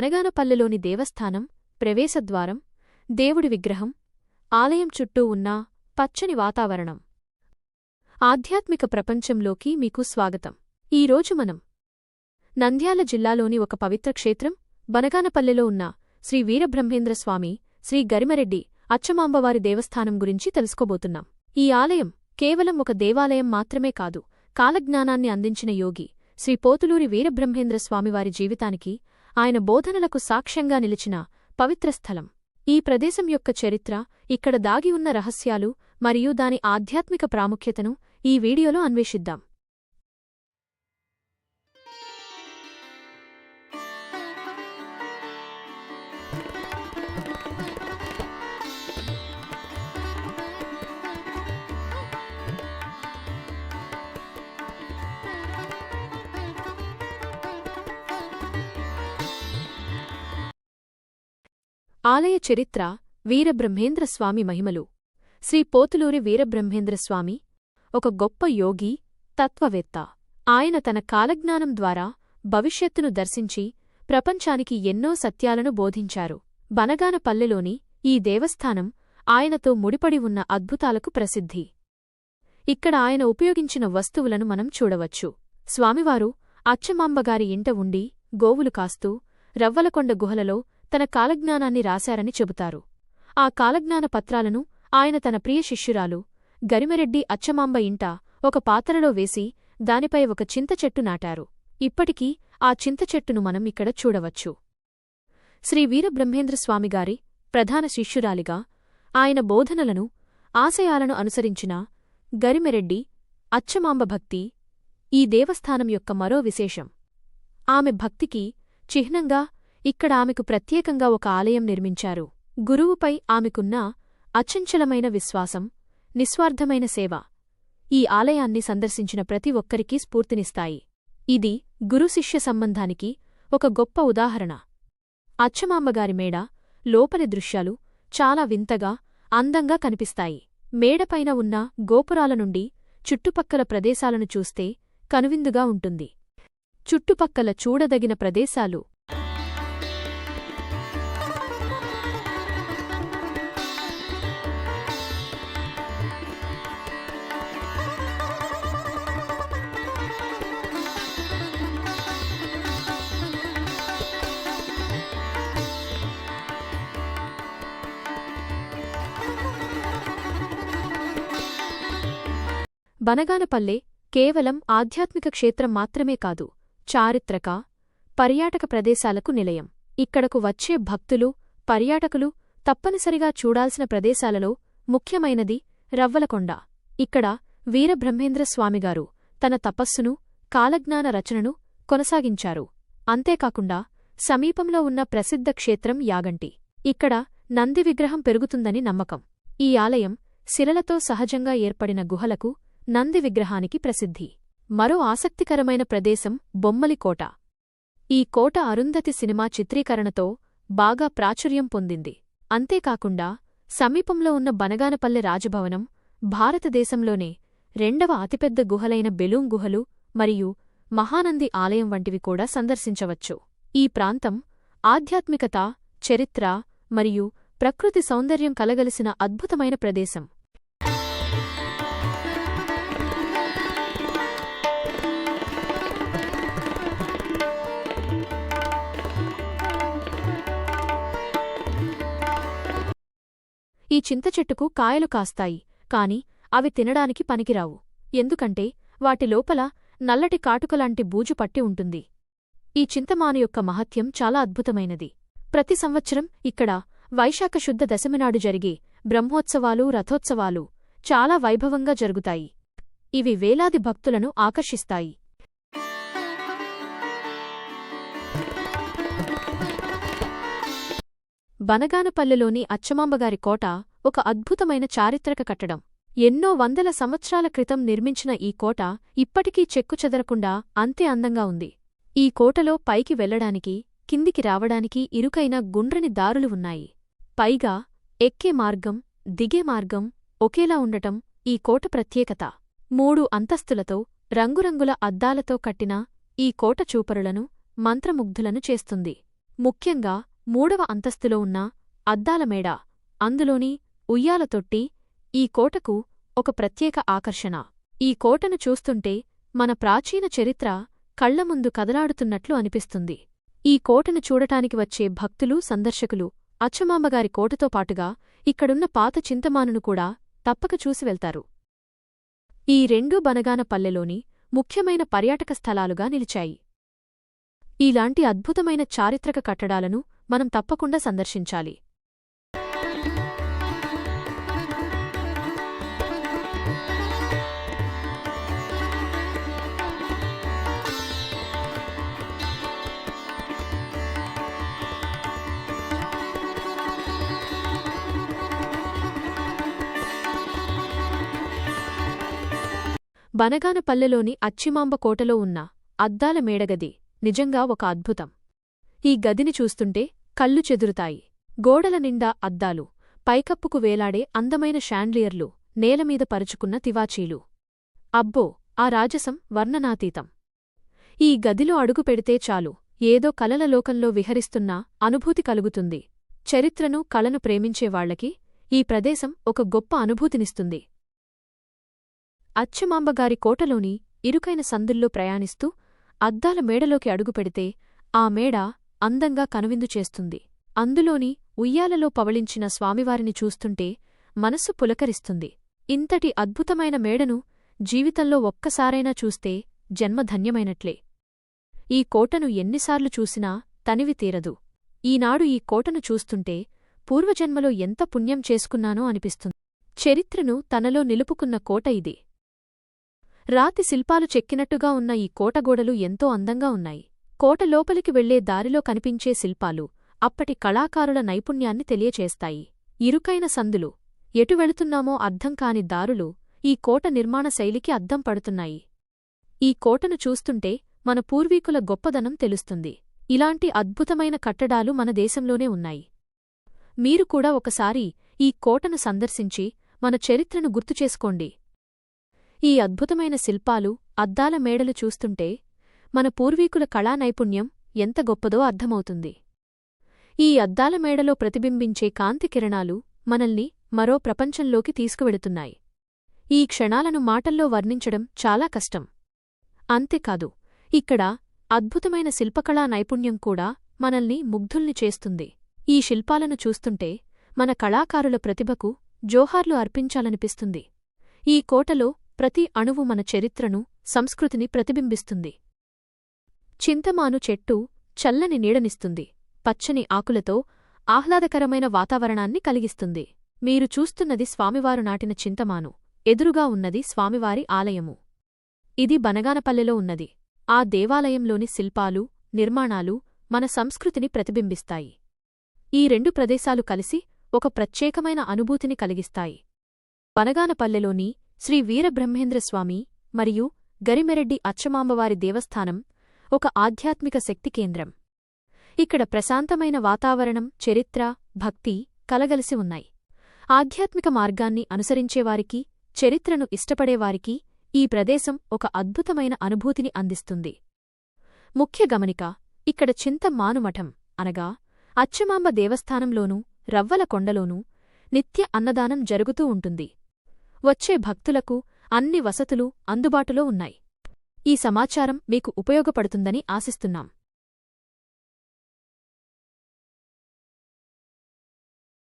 బనగానపల్లెలోని దేవస్థానం ప్రవేశద్వారం దేవుడి విగ్రహం ఆలయం చుట్టూ ఉన్న పచ్చని వాతావరణం. ఆధ్యాత్మిక ప్రపంచంలోకి మీకు స్వాగతం. ఈరోజు మనం నంద్యాల జిల్లాలోని ఒక పవిత్ర క్షేత్రం బనగానపల్లెలో ఉన్న శ్రీ వీరబ్రహ్మేంద్రస్వామి శ్రీ గరిమరెడ్డి అచ్చమాంబవారి దేవస్థానం గురించి తెలుసుకోబోతున్నాం. ఈ ఆలయం కేవలం ఒక దేవాలయం మాత్రమే కాదు కాలజ్ఞానాన్ని అందించిన యోగి శ్రీ పోతులూరి వీరబ్రహ్మేంద్రస్వామివారి జీవితానికి ఆయన బోధనలకు సాక్ష్యంగా నిలిచిన పవిత్ర స్థలం. ఈ ప్రదేశం యొక్క చరిత్ర ఇక్కడ దాగి ఉన్న రహస్యాలు మరియు దాని ఆధ్యాత్మిక ప్రాముఖ్యతను ఈ వీడియోలో అన్వేషిద్దాం. ఆలయ చరిత్ర వీరబ్రహ్మేంద్రస్వామి మహిమలు. శ్రీ పోతులూరి వీరబ్రహ్మేంద్రస్వామి ఒక గొప్ప యోగి తత్వవేత్త. ఆయన తన కాలజ్ఞానం ద్వారా భవిష్యత్తును దర్శించి ప్రపంచానికి ఎన్నో సత్యాలను బోధించారు. బనగానపల్లెలోని ఈ దేవస్థానం ఆయనతో ముడిపడి ఉన్న అద్భుతాలకు ప్రసిద్ధి. ఇక్కడ ఆయన ఉపయోగించిన వస్తువులను మనం చూడవచ్చు. స్వామివారు అచ్చమాంబగారి ఇంట ఉండి గోవులు కాస్తూ రవ్వలకొండ గుహలలో తన కాలజ్ఞానాన్ని రాశారని చెబుతారు. ఆ కాలజ్ఞాన పత్రాలను ఆయన తన ప్రియ శిష్యురాలు గరిమరెడ్డి అచ్చమాంబ ఇంట ఒక పాత్రలో వేసి దానిపై ఒక చింత చెట్టు నాటారు. ఇప్పటికీ ఆ చింత చెట్టును మనం ఇక్కడ చూడవచ్చు. శ్రీ వీరబ్రహ్మేంద్రస్వామిగారి ప్రధాన శిష్యురాలిగా ఆయన బోధనలను ఆశయాలను అనుసరించిన గరిమెరెడ్డి అచ్చమాంబ భక్తి ఈ దేవస్థానం యొక్క మరో విశేషం. ఆమె భక్తికి చిహ్నంగా ఇక్కడ ఆమెకు ప్రత్యేకంగా ఒక ఆలయం నిర్మించారు. గురువుపై ఆమెకున్న అచంచలమైన విశ్వాసం నిస్వార్థమైన సేవ ఈ ఆలయాన్ని సందర్శించిన ప్రతి ఒక్కరికీ స్ఫూర్తినిస్తాయి. ఇది గురుశిష్య సంబంధానికి ఒక గొప్ప ఉదాహరణ. అచ్చమాంబగారి మేడ లోపలి దృశ్యాలు చాలా వింతగా అందంగా కనిపిస్తాయి. మేడపైన ఉన్న గోపురాల నుండి చుట్టుపక్కల ప్రదేశాలను చూస్తే కనువిందుగా ఉంటుంది. చుట్టుపక్కల చూడదగిన ప్రదేశాలు బనగానపల్లె కేవలం ఆధ్యాత్మిక క్షేత్రం మాత్రమే కాదు చారిత్రక పర్యాటక ప్రదేశాలకు నిలయం. ఇక్కడకు వచ్చే భక్తులు పర్యాటకులు తప్పనిసరిగా చూడాల్సిన ప్రదేశాలలో ముఖ్యమైనది రవ్వలకొండ. ఇక్కడ వీరబ్రహ్మేంద్రస్వామిగారు తన తపస్సును కాలజ్ఞాన రచనను కొనసాగించారు. అంతేకాకుండా సమీపంలో ఉన్న ప్రసిద్ధ క్షేత్రం యాగంటి. ఇక్కడ నంది విగ్రహం పెరుగుతుందని నమ్మకం. ఈ ఆలయం శిలలతో సహజంగా ఏర్పడిన గుహలకు నంది విగ్రహానికి ప్రసిద్ధి. మరో ఆసక్తికరమైన ప్రదేశం బొమ్మలికోట ఈ కోట అరుంధతి సినిమా చిత్రీకరణతో బాగా ప్రాచుర్యం పొందింది. అంతేకాకుండా సమీపంలో ఉన్న బనగానపల్లె రాజభవనం భారతదేశంలోనే రెండవ అతిపెద్ద గుహలైన బెలూం గుహలు మరియు మహానంది ఆలయం వంటివి కూడా సందర్శించవచ్చు. ఈ ప్రాంతం ఆధ్యాత్మికత చరిత్ర మరియు ప్రకృతి సౌందర్యం కలగలిసిన అద్భుతమైన ప్రదేశం. చింతచెట్టుకు కాయలు కాస్తాయి కాని అవి తినడానికి పనికిరావు. ఎందుకంటే వాటి లోపల నల్లటి కాటుకలాంటి బూజు పట్టి ఉంటుంది. ఈ చింతమాను యొక్క మహత్యం చాలా అద్భుతమైనది. ప్రతి సంవత్సరం ఇక్కడ వైశాఖ శుద్ధ దశమినాడు జరిగే బ్రహ్మోత్సవాలు రథోత్సవాలు చాలా వైభవంగా జరుగుతాయి. ఇవి వేలాది భక్తులను ఆకర్షిస్తాయి. బనగానపల్లెలోని అచ్చమాంబగారి కోట ఒక అద్భుతమైన చారిత్రక కట్టడం. ఎన్నో వందల సంవత్సరాల క్రితం నిర్మించిన ఈ కోట ఇప్పటికీ చెక్కుచెదరకుండా అంతే అందంగా ఉంది. ఈ కోటలో పైకి వెళ్ళడానికి కిందికి రావడానికి ఇరుకైన గుండ్రని దారులు ఉన్నాయి. పైగా ఎక్కే మార్గం దిగే మార్గం ఒకేలా ఉండటం ఈ కోట ప్రత్యేకత. మూడు అంతస్తులతో రంగురంగుల అద్దాలతో కట్టిన ఈ కోట చూపరులను మంత్రముగ్ధులను చేస్తుంది. ముఖ్యంగా మూడవ అంతస్తులో ఉన్న అద్దాల మేడ అందులోని ఉయ్యాల తొట్టి ఈ కోటకు ఒక ప్రత్యేక ఆకర్షణ. ఈ కోటను చూస్తుంటే మన ప్రాచీన చరిత్ర కళ్ళముందు కదలాడుతున్నట్లు అనిపిస్తుంది. ఈ కోటను చూడటానికి వచ్చే భక్తులు సందర్శకులు అచ్చమాంబగారి కోటతో పాటుగా ఇక్కడున్న పాత చింతమానును కూడా తప్పక చూసి వెళ్తారు. ఈ రెండూ బనగాన పల్లెలోని ముఖ్యమైన పర్యాటక స్థలాలుగా నిలిచాయి. ఇలాంటి అద్భుతమైన చారిత్రక కట్టడాలను మనం తప్పకుండా సందర్శించాలి. బనగానపల్లెలోని అచ్చిమాంబ కోటలో ఉన్న అద్దాల మేడగది నిజంగా ఒక అద్భుతం. ఈ గదిని చూస్తుంటే కళ్ళు చెదురుతాయి. గోడల నిండా అద్దాలు పైకప్పుకు వేలాడే అందమైన షాండ్లియర్లు నేలమీద పరుచుకున్న తివాచీలు. అబ్బో ఆ రాజసం వర్ణనాతీతం. ఈ గదిలో అడుగు పెడితే చాలు ఏదో కలల లోకంలో విహరిస్తున్న అనుభూతి కలుగుతుంది. చరిత్రను కళను ప్రేమించేవాళ్ళకి ఈ ప్రదేశం ఒక గొప్ప అనుభూతినిస్తుంది. అచ్చమాంబగారి కోటలోని ఇరుకైన సందుల్లో ప్రయాణిస్తూ అద్దాల మేడలోకి అడుగుపెడితే ఆ మేడ అందంగా కనువిందు చేస్తుంది. అందులోని ఉయ్యాలలో పవళించిన స్వామివారిని చూస్తుంటే మనస్సు పులకరిస్తుంది. ఇంతటి అద్భుతమైన మేడను జీవితంలో ఒక్కసారైనా చూస్తే జన్మధన్యమైనట్లే. ఈ కోటను ఎన్నిసార్లు చూసినా తనివి తీరదు. ఈనాడు ఈ కోటను చూస్తుంటే పూర్వజన్మలో ఎంత పుణ్యం చేసుకున్నానో అనిపిస్తుంది. చరిత్రను తనలో నిలుపుకున్న కోట ఇది. రాతి శిల్పాలు చెక్కినట్టుగా ఉన్న ఈ కోటగోడలు ఎంతో అందంగా ఉన్నాయి. కోట లోపలికి వెళ్ళే దారిలో కనిపించే శిల్పాలు అప్పటి కళాకారుల నైపుణ్యాన్ని తెలియచేస్తాయి. ఇరుకైన సందులు ఎటు వెళుతున్నామో అర్థం కాని దారులు ఈ కోట నిర్మాణ శైలికి అద్దం పడుతున్నాయి. ఈ కోటను చూస్తుంటే మన పూర్వీకుల గొప్పదనం తెలుస్తుంది. ఇలాంటి అద్భుతమైన కట్టడాలు మన దేశంలోనే ఉన్నాయి. మీరు కూడా ఒకసారి ఈ కోటను సందర్శించి మన చరిత్రను గుర్తుచేసుకోండి ఈ అద్భుతమైన శిల్పాలు అద్దాల మేడలు చూస్తుంటే మన పూర్వీకుల కళా నైపుణ్యం ఎంత గొప్పదో అర్థమవుతుంది. ఈ అద్దాల మేడలో ప్రతిబింబించే కాంతి కిరణాలు మనల్ని మరో ప్రపంచంలోకి తీసుకువెడుతున్నాయి. ఈ క్షణాలను మాటల్లో వర్ణించడం చాలా కష్టం. అంతేకాదు ఇక్కడ అద్భుతమైన శిల్పకళా నైపుణ్యం కూడా మనల్ని ముగ్ధుల్ని చేస్తుంది. ఈ శిల్పాలను చూస్తుంటే మన కళాకారుల ప్రతిభకు జోహార్లు అర్పించాలనిపిస్తుంది. ఈ కోటలో ప్రతి అణువు మన చరిత్రను సంస్కృతిని ప్రతిబింబిస్తుంది. చింతమాను చెట్టు చల్లని నీడనిస్తుంది. పచ్చని ఆకులతో ఆహ్లాదకరమైన వాతావరణాన్ని కలిగిస్తుంది. మీరు చూస్తున్నది స్వామివారు నాటిన చింతమాను. ఎదురుగా ఉన్నది స్వామివారి ఆలయము. ఇది బనగానపల్లెలో ఉన్నది. ఆ దేవాలయంలోని శిల్పాలు నిర్మాణాలు మన సంస్కృతిని ప్రతిబింబిస్తాయి. ఈ రెండు ప్రదేశాలు కలిసి ఒక ప్రత్యేకమైన అనుభూతిని కలిగిస్తాయి. బనగానపల్లెలోని శ్రీ వీరబ్రహ్మేంద్రస్వామి మరియు గరిమెరెడ్డి అచ్చమాంబవారి దేవస్థానం ఒక ఆధ్యాత్మిక శక్తి కేంద్రం. ఇక్కడ ప్రశాంతమైన వాతావరణం చరిత్ర భక్తి కలగలిసి ఉన్నాయి. ఆధ్యాత్మిక మార్గాన్ని అనుసరించేవారికి చరిత్రను ఇష్టపడేవారికి ఈ ప్రదేశం ఒక అద్భుతమైన అనుభూతిని అందిస్తుంది. ముఖ్య గమనిక ఇక్కడ చింత మానుమఠం అనగా అచ్చమాంబ దేవస్థానంలోనూ రవ్వల కొండలోనూ నిత్య అన్నదానం జరుగుతూ ఉంటుంది. వచ్చే భక్తులకు అన్ని వసతులు అందుబాటులో ఉన్నాయి. ఈ సమాచారం మీకు ఉపయోగపడుతుందని ఆశిస్తున్నాం.